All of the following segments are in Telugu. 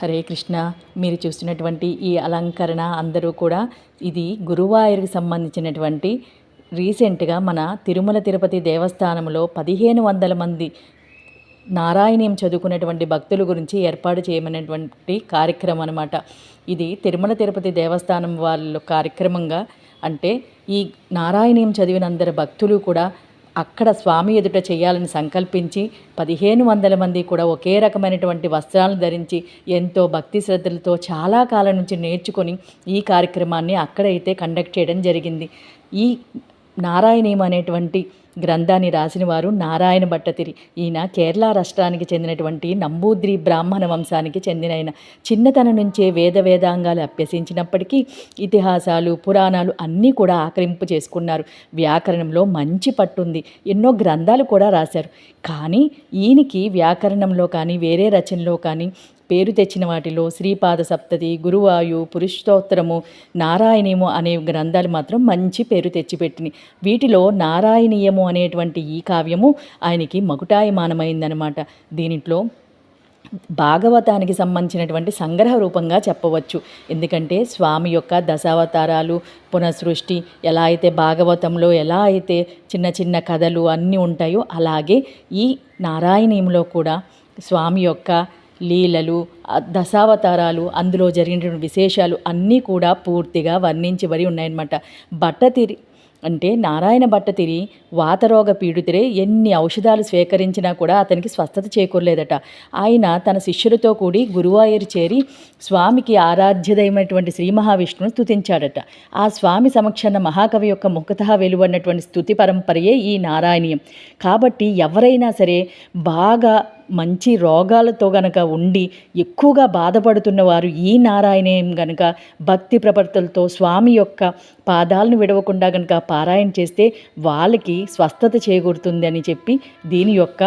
హరే కృష్ణ మీరు చూస్తున్నటువంటి ఈ అలంకరణ అందరూ కూడా ఇది గురువాయూరుకి సంబంధించినటువంటి రీసెంట్గా మన తిరుమల తిరుపతి దేవస్థానంలో పదిహేను వందల మంది నారాయణీయం చదువుకునేటువంటి భక్తుల గురించి ఏర్పాటు చేయమనేటువంటి కార్యక్రమం అనమాట ఇది తిరుమల తిరుపతి దేవస్థానం వాళ్ళ కార్యక్రమంగా అంటే ఈ నారాయణీయం చదివిన అందరు భక్తులు కూడా అక్కడ స్వామి ఎదుట చేయాలని సంకల్పించి పదిహేను వందల మంది కూడా ఒకే రకమైనటువంటి వస్త్రాలను ధరించి ఎంతో భక్తి శ్రద్ధలతో చాలా కాలం నుంచి నేర్చుకొని ఈ కార్యక్రమాన్ని అక్కడైతే కండక్ట్ చేయడం జరిగింది. ఈ నారాయణీయం అనేటువంటి గ్రంథాన్ని రాసిన వారు నారాయణ భట్టతిరి. ఈయన కేరళ రాష్ట్రానికి చెందినటువంటి నంబూద్రి బ్రాహ్మణ వంశానికి చెందిన ఆయన. చిన్నతనం నుంచే వేద వేదాంగాలు అభ్యసించినప్పటికీ ఇతిహాసాలు పురాణాలు అన్నీ కూడా ఆక్రింపు చేసుకున్నారు. వ్యాకరణంలో మంచి పట్టుంది. ఎన్నో గ్రంథాలు కూడా రాశారు. కానీ ఈయనకి వ్యాకరణంలో కానీ వేరే రచనలో కానీ పేరు తెచ్చిన వాటిలో శ్రీపాద సప్తతి గురువాయు పురుషోత్తరము నారాయణీయము అనే గ్రంథాలు మాత్రం మంచి పేరు తెచ్చిపెట్టినాయి. వీటిలో నారాయణీయము అనేటువంటి ఈ కావ్యము ఆయనకి మకుటాయమానమైందనమాట దీనిట్లో భాగవతానికి సంబంధించినటువంటి సంగ్రహ రూపంగా చెప్పవచ్చు. ఎందుకంటే స్వామి యొక్క దశావతారాలు పునఃసృష్టి ఎలా అయితే భాగవతంలో ఎలా అయితే చిన్న చిన్న కథలు అన్నీ ఉంటాయో అలాగే ఈ నారాయణీయంలో కూడా స్వామి యొక్క లీలలు దశావతారాలు అందులో జరిగినటువంటి విశేషాలు అన్నీ కూడా పూర్తిగా వర్ణించబడి ఉన్నాయన్నమాట. బట్టతిరి అంటే నారాయణ భట్టతిరి వాతరోగ పీడితుడే ఎన్ని ఔషధాలు స్వీకరించినా కూడా అతనికి స్వస్థత చేకూరలేదట. ఆయన తన శిష్యులతో కూడి గురువాయూరు చేరి స్వామికి ఆరాధ్యదైనటువంటి శ్రీ మహావిష్ణువును స్తుతించాడట. ఆ స్వామి సమక్షాన మహాకవి యొక్క ముఖత వెలువడినటువంటి స్థుతి పరంపరయే ఈ నారాయణీయం. కాబట్టి ఎవరైనా సరే బాగా మంచి రోగాలతో గనక ఉండి ఎక్కువగా బాధపడుతున్న వారు ఈ నారాయణేయం గనక భక్తి ప్రపర్తలతో స్వామి యొక్క పాదాలను విడవకుండా గనక పారాయణ చేస్తే వాళ్ళకి స్వస్థత చేకూరుతుంది అని చెప్పి దీని యొక్క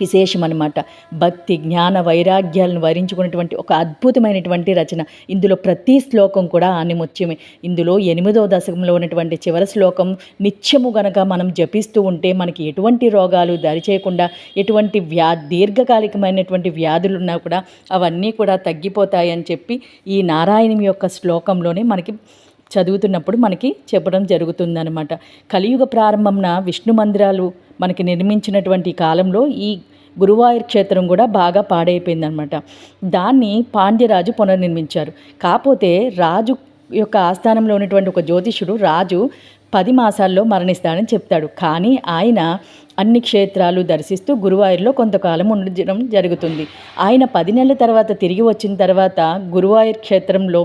విశేషమనమాట భక్తి జ్ఞాన వైరాగ్యాలను వరించుకున్నటువంటి ఒక అద్భుతమైనటువంటి రచన. ఇందులో ప్రతి శ్లోకం కూడా ఆనిముత్యమే. ఇందులో ఎనిమిదవ దశకంలో ఉన్నటువంటి చివరి శ్లోకం నిత్యము గనక మనం జపిస్తూ ఉంటే మనకి ఎటువంటి రోగాలు దరిచేయకుండా ఎటువంటి వ్యా దీర్ఘకాలికమైనటువంటి వ్యాధులు ఉన్నా కూడా అవన్నీ కూడా తగ్గిపోతాయని చెప్పి ఈ నారాయణం యొక్క శ్లోకంలోనే మనకి చదువుతున్నప్పుడు మనకి చెప్పడం జరుగుతుందనమాట కలియుగ ప్రారంభంన విష్ణు మందిరాలు మనకి నిర్మించినటువంటి కాలంలో ఈ గురువాయూర్ క్షేత్రం కూడా బాగా పాడైపోయిందనమాట దాన్ని పాండ్యరాజు పునర్నిర్మించారు. కాకపోతే రాజు యొక్క ఆస్థానంలో ఉన్నటువంటి ఒక జ్యోతిషుడు రాజు పది మాసాల్లో మరణిస్తాడని చెప్తాడు. కానీ ఆయన అన్ని క్షేత్రాలు దర్శిస్తూ గురువాయూరులో కొంతకాలం ఉండడం జరుగుతుంది. ఆయన పది నెలల తర్వాత తిరిగి వచ్చిన తర్వాత గురువాయూర్ క్షేత్రంలో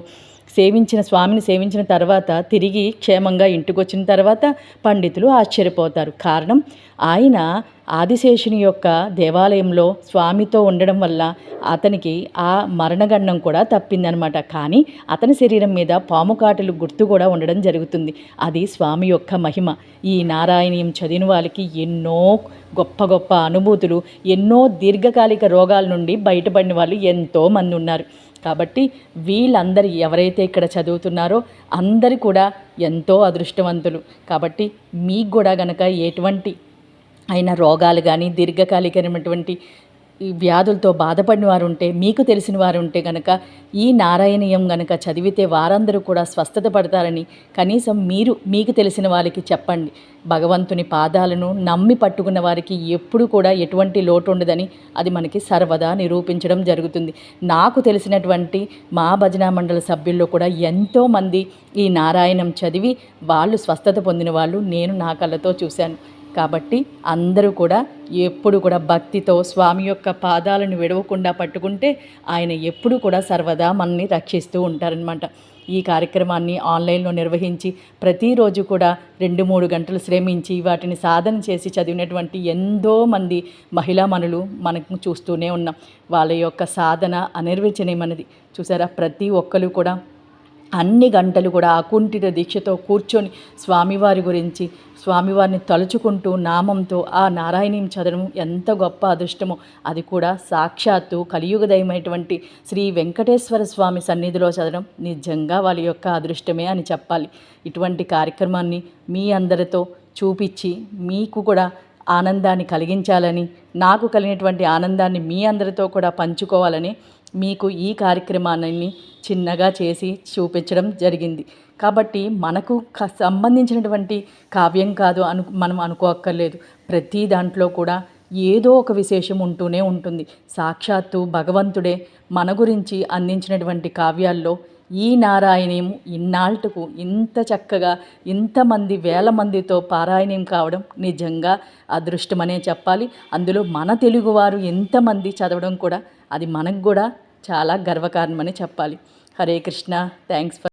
సేవించిన స్వామిని సేవించిన తర్వాత తిరిగి క్షేమంగా ఇంటికి వచ్చిన తర్వాత పండితులు ఆశ్చర్యపోతారు. కారణం ఆయన ఆదిశేషుని యొక్క దేవాలయంలో స్వామితో ఉండడం వల్ల అతనికి ఆ మరణగండం కూడా తప్పిందనమాట. కానీ అతని శరీరం మీద పాముకాటులు గుర్తు కూడా ఉండడం జరుగుతుంది. అది స్వామి యొక్క మహిమ. ఈ నారాయణీయం చదివిన వాళ్ళకి ఎన్నో గొప్ప గొప్ప అనుభూతులు ఎన్నో దీర్ఘకాలిక రోగాల నుండి బయటపడిన వాళ్ళు ఎంతోమంది ఉన్నారు. కాబట్టి వీళ్ళందరి ఎవరైతే ఇక్కడ చదువుతున్నారో అందరు కూడా ఎంతో అదృష్టవంతులు. కాబట్టి మీకు కూడా గనక ఎటువంటి అయిన రోగాలు కానీ దీర్ఘకాలికమైనటువంటి ఈ వ్యాధులతో బాధపడిన వారు ఉంటే మీకు తెలిసిన వారు ఉంటే గనక ఈ నారాయణీయం గనక చదివితే వారందరూ కూడా స్వస్థత పడతారని కనీసం మీరు మీకు తెలిసిన వారికి చెప్పండి. భగవంతుని పాదాలను నమ్మి పట్టుకున్న వారికి ఎప్పుడు కూడా ఎటువంటి లోటు ఉండదని అది మనకి సర్వదా నిరూపించడం జరుగుతుంది. నాకు తెలిసినటువంటి మా భజనా మండల సభ్యుల్లో కూడా ఎంతోమంది ఈ నారాయణం చదివి వాళ్ళు స్వస్థత పొందిన వాళ్ళు నేను నా కళ్ళతో చూశాను. కాబట్టి అందరూ కూడా ఎప్పుడు కూడా భక్తితో స్వామి యొక్క పాదాలను విడవకుండా పట్టుకుంటే ఆయన ఎప్పుడు కూడా సర్వదా మనల్ని రక్షిస్తూ ఉంటారనమాట ఈ కార్యక్రమాన్ని ఆన్లైన్లో నిర్వహించి ప్రతిరోజు కూడా రెండు మూడు గంటలు శ్రమించి వాటిని సాధన చేసి చదివినటువంటి ఎంతో మంది మహిళా మనులు మనకు చూస్తూనే ఉన్నాం. వాళ్ళ యొక్క సాధన అనిర్వచనీయమైనది చూసారా? ప్రతి ఒక్కరు కూడా అన్ని గంటలు కూడా అకుంఠిత దీక్షతో కూర్చొని స్వామివారి గురించి స్వామివారిని తలుచుకుంటూ నామంతో ఆ నారాయణీయం చదవడం ఎంత గొప్ప అదృష్టమో అది కూడా సాక్షాత్తు కలియుగదయమైనటువంటి శ్రీ వెంకటేశ్వర స్వామి సన్నిధిలో చదవడం నిజంగా వాళ్ళ యొక్క అదృష్టమే అని చెప్పాలి. ఇటువంటి కార్యక్రమాన్ని మీ అందరితో చూపించి మీకు కూడా ఆనందాన్ని కలిగించాలని నాకు కలిగినటువంటి ఆనందాన్ని మీ అందరితో కూడా పంచుకోవాలని మీకు ఈ కార్యక్రమాన్ని చిన్నగా చేసి చూపించడం జరిగింది. కాబట్టి మనకు క- సంబంధించినటువంటి కావ్యం కాదు అను మనం అనుకోక్కర్లేదు. ప్రతి దాంట్లో కూడా ఏదో ఒక విశేషం ఉంటూనే ఉంటుంది. సాక్షాత్తు భగవంతుడే మన గురించి అందించినటువంటి కావ్యాల్లో ఈ నారాయణీయం ఇన్నాళ్ళకు ఇంత చక్కగా ఇంతమంది వేల మందితో పారాయణం కావడం నిజంగా అదృష్టమనే చెప్పాలి. అందులో మన తెలుగువారు ఎంతమంది చదవడం కూడా అది మనకు కూడా చాలా గర్వకారణమని చెప్పాలి. హరే కృష్ణ. Thanks for